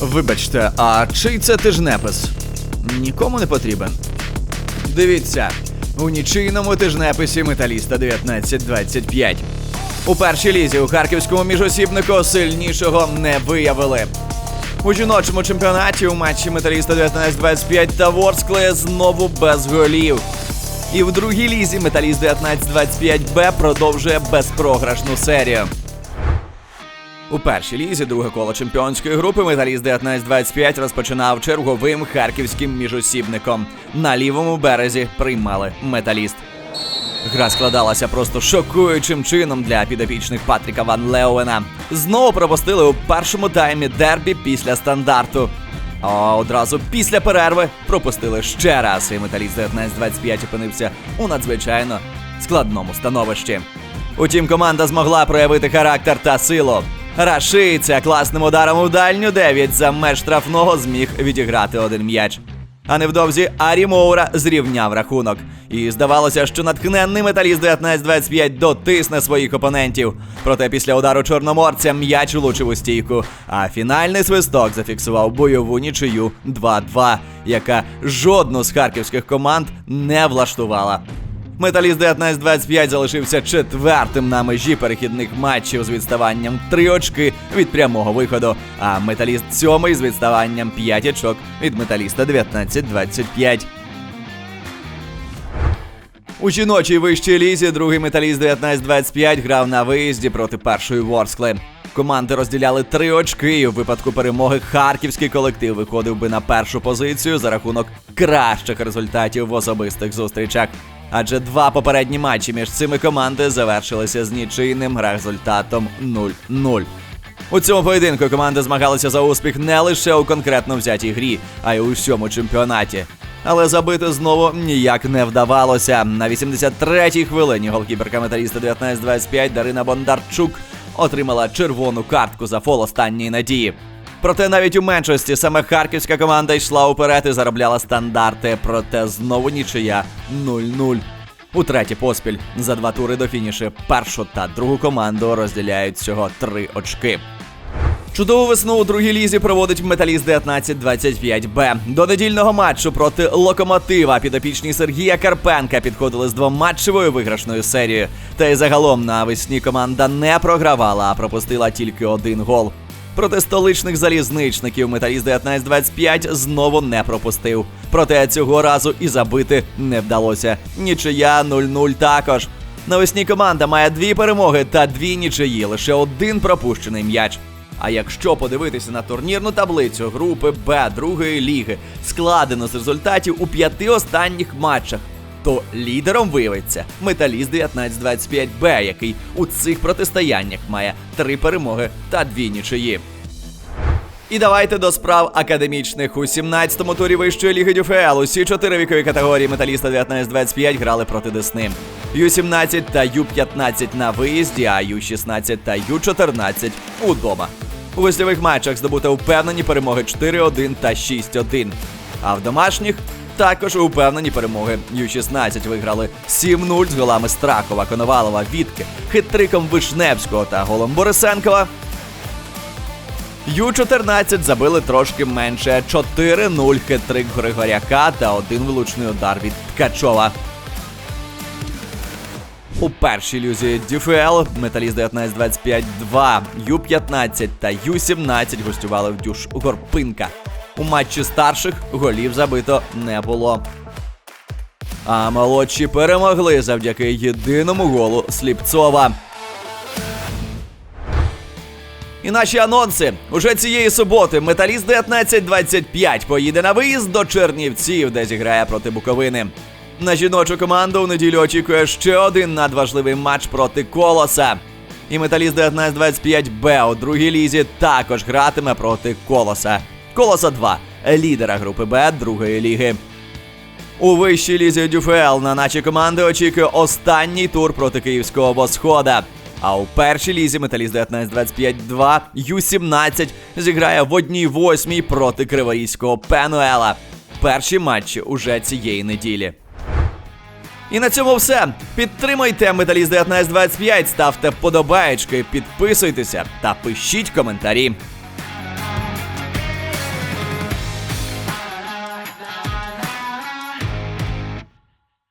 Вибачте, а чий це тижнепис? Нікому не потрібен. Дивіться, у нічийному тижнеписі металіста 1925. У першій лізі у харківському міжосібнику сильнішого не виявили. У жіночому чемпіонаті у матчі металіста 1925 та Ворскле знову без голів. І в другій лізі металіст 1925Б продовжує безпрограшну серію. У першій лізі друге коло чемпіонської групи металіст 1925 розпочинав черговим харківським міжосібником. На лівому березі приймали металіст. Гра складалася просто шокуючим чином для підопічних Патріка Ван Леуена. Знову пропустили у першому таймі дербі після стандарту. А одразу після перерви пропустили ще раз, і металіст 1925 опинився у надзвичайно складному становищі. Утім, команда змогла проявити характер та силу. Рашиця класним ударом у дальню 9 за меж штрафного зміг відіграти один м'яч. А невдовзі Арі Моура зрівняв рахунок. І здавалося, що натхненний металіст 1925 дотисне своїх опонентів. Проте після удару чорноморця м'яч влучив у стійку. А фінальний свисток зафіксував бойову нічию 2-2, яка жодну з харківських команд не влаштувала. Металіст 1925 залишився четвертим на межі перехідних матчів з відставанням 3 очки від прямого виходу, а металіст сьомий з відставанням 5 очок від металіста 1925. У жіночій вищій лізі другий металіст 1925 грав на виїзді проти першої Ворскли. Команди розділяли три очки, і у випадку перемоги харківський колектив виходив би на першу позицію за рахунок кращих результатів в особистих зустрічах. Адже два попередні матчі між цими командами завершилися з нічийним результатом 0-0. У цьому поєдинку команди змагалися за успіх не лише у конкретно взятій грі, а й у всьому чемпіонаті. Але забити знову ніяк не вдавалося. На 83-й хвилині голкіперка металіста 1925 Дарина Бондарчук отримала червону картку за фол останньої надії. Проте навіть у меншості саме харківська команда йшла уперед і заробляла стандарти. Проте знову нічия 0-0. Утретє поспіль за два тури до фінішу першу та другу команду розділяють всього три очки. Чудову весну у другій лізі проводить металіст 1925Б. До недільного матчу проти локомотива підопічні Сергія Карпенка підходили з двоматчевою виграшною серією. Та й загалом навесні команда не програвала, а пропустила тільки один гол. Проти столичних залізничників металіст 1925 знову не пропустив. Проте цього разу і забити не вдалося. Нічия 0-0 також. Навесні команда має дві перемоги та дві нічиї, лише один пропущений м'яч. А якщо подивитися на турнірну таблицю групи Б другої ліги, складено з результатів у п'яти останніх матчах, то лідером виявиться металіст 1925Б, який у цих протистояннях має три перемоги та дві нічиї. І давайте до справ академічних. У 17-му турі вищої ліги ДЮФЛ усі чотири вікові категорії металіста 1925 грали проти Десни. Ю-17 та Ю-15 на виїзді, а Ю-16 та Ю-14 удома. У гостьових матчах здобуто упевнені перемоги 4-1 та 6-1. А в домашніх також упевнені перемоги. Ю-16 виграли 7-0 з голами Страхова, Коновалова, Вітки, хитриком Вишневського та голом Борисенкова. Ю-14 забили трошки менше 4-0 хитрик Григоряка та один влучний удар від Ткачова. У першій люзі ДЮФЛ металіст 19-25-2, Ю-15 та Ю-17 гостювали в дюш Горпинка. У матчі старших голів забито не було. А молодші перемогли завдяки єдиному голу Сліпцова. І наші анонси уже цієї суботи. Металіст 1925 поїде на виїзд до Чернівців, де зіграє проти Буковини. На жіночу команду у неділю очікує ще один надважливий матч проти Колоса. І металіст 1925Б у другій лізі також гратиме проти Колоса. Колоса 2 лідера групи Б другої ліги. У вищій лізі ДЮФЛ на наші команди очікує останній тур проти київського восхода. А у першій лізі металіст 19-25-2 Ю-17 зіграє в одній восьмій проти Криворізького Пенуела. Перші матчі уже цієї неділі. І на цьому все. Підтримайте Металіст 1925, ставте вподобаєчки, підписуйтеся та пишіть коментарі.